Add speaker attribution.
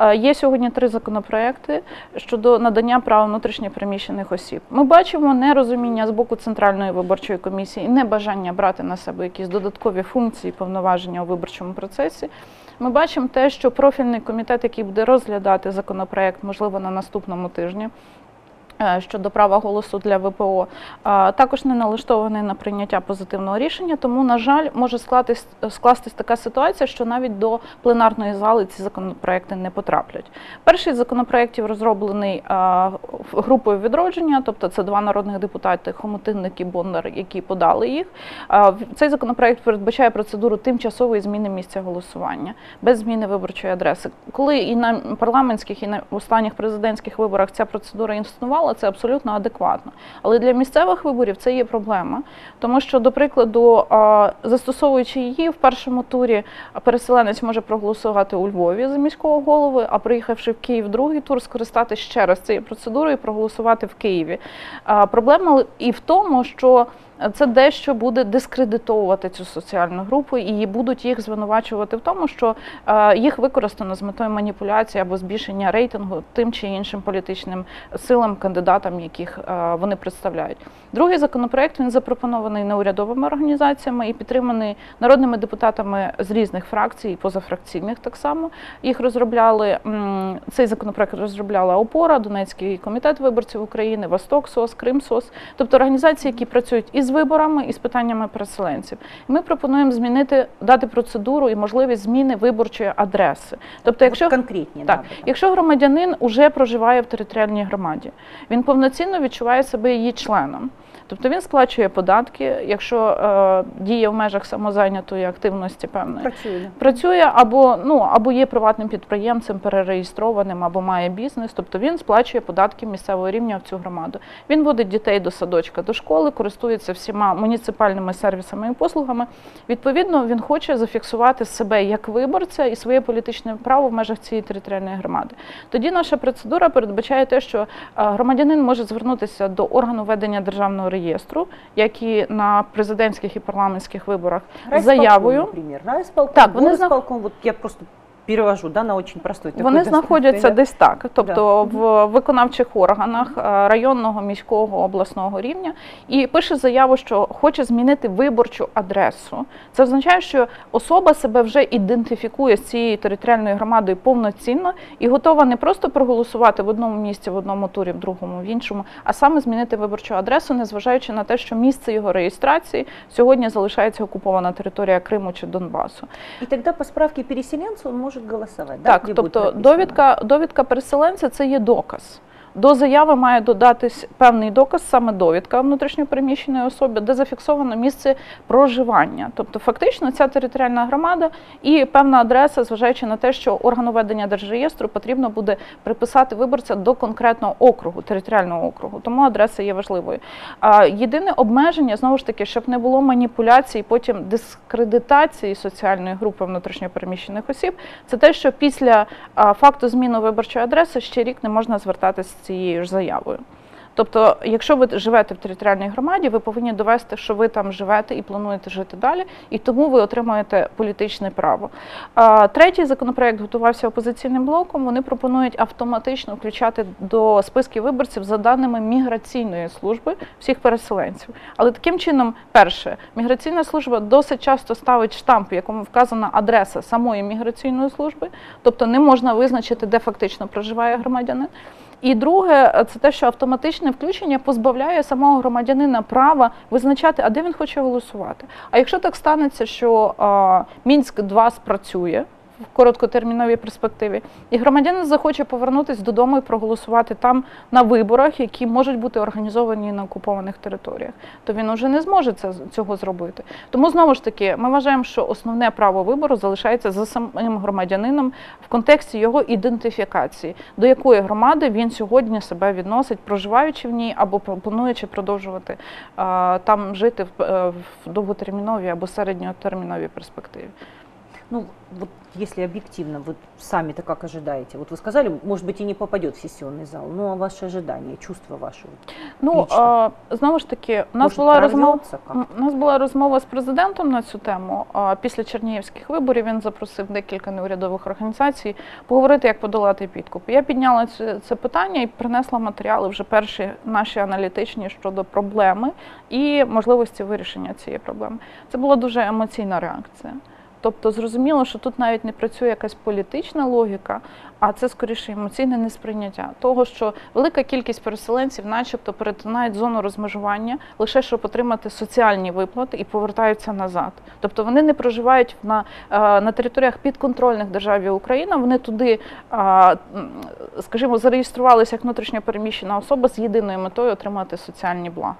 Speaker 1: Е, Є сьогодні три законопроекти щодо надання права внутрішньопереміщених осіб. Ми бачимо нерозуміння з боку центральної виборчої комісії небажання брати на себе якісь додаткові функції, повноваження у виборчому процесі. Ми бачимо те, що профільний комітет, який буде розглядати законопроект, можливо, на наступному тижні. Е, Щодо права голосу для ВПО, також не налаштований на прийняття позитивного рішення. Тому, на жаль, може скластись, скластись така ситуація, що навіть до пленарної зали ці законопроекти не потраплять. Перший з законопроєктів розроблений групою відродження, тобто це два народних депутати Хомотинник і Бондар, які подали їх. Цей законопроект передбачає процедуру тимчасової зміни місця голосування без зміни виборчої адреси. Коли і на парламентських, і на останніх президентських виборах ця процедура існувала, це абсолютно адекватно. Але для місцевих виборів це є проблема, тому що, до прикладу, застосовуючи її в першому турі, переселенець може проголосувати у Львові за міського голови, а приїхавши в Київ другий тур, скористатися ще раз цією процедурою і проголосувати в Києві. Проблема і в тому, що це дещо буде дискредитовувати цю соціальну групу, і будуть їх звинувачувати в тому, що е, їх використано з метою маніпуляції або збільшення рейтингу тим чи іншим політичним силам, кандидатам, яких е, вони представляють. Другий законопроект він запропонований неурядовими організаціями і підтриманий народними депутатами з різних фракцій, позафракційних так само. Їх розробляли цей законопроект розробляла ОПОРА, Донецький комітет виборців України, Восток СОС, Крим СОС, тобто організації, які працюють і з виборами, і з питаннями переселенців. Ми пропонуємо змінити дати процедуру і можливість зміни виборчої адреси. Тобто, якщо
Speaker 2: конкретні
Speaker 1: так,
Speaker 2: да,
Speaker 1: якщо громадянин уже проживає в територіальній громаді, він повноцінно відчуває себе її членом. Тобто він сплачує податки, якщо е, діє в межах самозайнятої активності певної.
Speaker 2: Працює.
Speaker 1: Працює або ну або є приватним підприємцем, перереєстрованим, або має бізнес, тобто він сплачує податки місцевого рівня в цю громаду. Він водить дітей до садочка, до школи, користується всіма муніципальними сервісами і послугами. Відповідно, він хоче зафіксувати себе як виборця і своє політичне право в межах цієї територіальної громади. Тоді наша процедура передбачає те, що е, громадянин може звернутися до органу ведення державного реєстру, як і на президентських і парламентських виборах,
Speaker 2: Райсполком,
Speaker 1: заявою.
Speaker 2: наприклад, Райсполком,
Speaker 1: Так, вони
Speaker 2: горисполком, вот я просто перевожу да, на очень простой такой
Speaker 1: Вони знаходяться десь так, тобто
Speaker 2: Да.
Speaker 1: в виконавчих органах е, районного, міського, обласного рівня, і пише заяву, що хоче змінити виборчу адресу. Це означає, що особа себе вже ідентифікує з цією територіальною громадою повноцінно і готова не просто проголосувати в одному місці, в одному турі, в другому, в іншому, а саме змінити виборчу адресу, незважаючи на те, що місце його реєстрації сьогодні залишається окупована територія Криму чи Донбасу.
Speaker 2: И тогда по справке переселенца он может голосовать, голосувати.
Speaker 1: Так, тобто довідка, довідка переселенця це є доказ. До заяви має додатись певний доказ, саме довідка внутрішньопереміщеної особи, де зафіксовано місце проживання. Тобто, фактично, ця територіальна громада і певна адреса, зважаючи на те, що органу ведення держреєстру потрібно буде приписати виборця до конкретного округу, територіального округу. Тому адреса є важливою. Єдине обмеження знову ж таки, щоб не було маніпуляцій, потім дискредитації соціальної групи внутрішньопереміщених осіб, це те, що після факту зміни виборчої адреси ще рік не можна звертатися цією ж заявою. Тобто, якщо ви живете в територіальній громаді, ви повинні довести, що ви там живете і плануєте жити далі, і тому ви отримуєте політичне право. Третій законопроект готувався опозиційним блоком. Вони пропонують автоматично включати до списків виборців за даними міграційної служби всіх переселенців. Але таким чином, перше, міграційна служба досить часто ставить штамп, в якому вказана адреса самої міграційної служби, тобто не можна визначити, де фактично проживає громадянин. І друге, це те, що автоматичне включення позбавляє самого громадянина права визначати, а де він хоче голосувати. А якщо так станеться, що Мінськ 2 спрацює в короткотерміновій перспективі, і громадянин захоче повернутися додому і проголосувати там на виборах, які можуть бути організовані на окупованих територіях, то він уже не зможе це цього зробити. Тому знову ж таки, ми вважаємо, що основне право вибору залишається за самим громадянином в контексті його ідентифікації, до якої громади він сьогодні себе відносить, проживаючи в ній або плануючи продовжувати а, там жити в, е, в довготерміновій або середньотерміновій перспективі.
Speaker 2: Ну, вот если объективно, вот сами-то как ожидаете? Вот вы сказали, может быть, и не попадет в сессионный зал, ну а ваши ожидания, чувства ваши? вот,
Speaker 1: Ну
Speaker 2: Лічно.
Speaker 1: а, знову ж таки, у нас
Speaker 2: может,
Speaker 1: була розмова.
Speaker 2: прорвётся как-то?
Speaker 1: М, У нас була розмова з президентом на цю тему. А Після чернігівських виборів він запросив декілька неурядових організацій поговорити, як подолати підкуп. Я підняла це, це питання і принесла матеріали вже перші наші аналітичні щодо проблеми і можливості вирішення цієї проблеми. Це була дуже емоційна реакція. Тобто зрозуміло, що тут навіть не працює якась політична логіка, а це скоріше емоційне несприйняття того, що велика кількість переселенців, начебто, перетинають зону розмежування лише щоб отримати соціальні виплати і повертаються назад. Тобто вони не проживають на, е, на територіях підконтрольних державі Україна. Вони туди, е, скажімо, зареєструвалися як внутрішньо переміщена особа з єдиною метою отримати соціальні блага.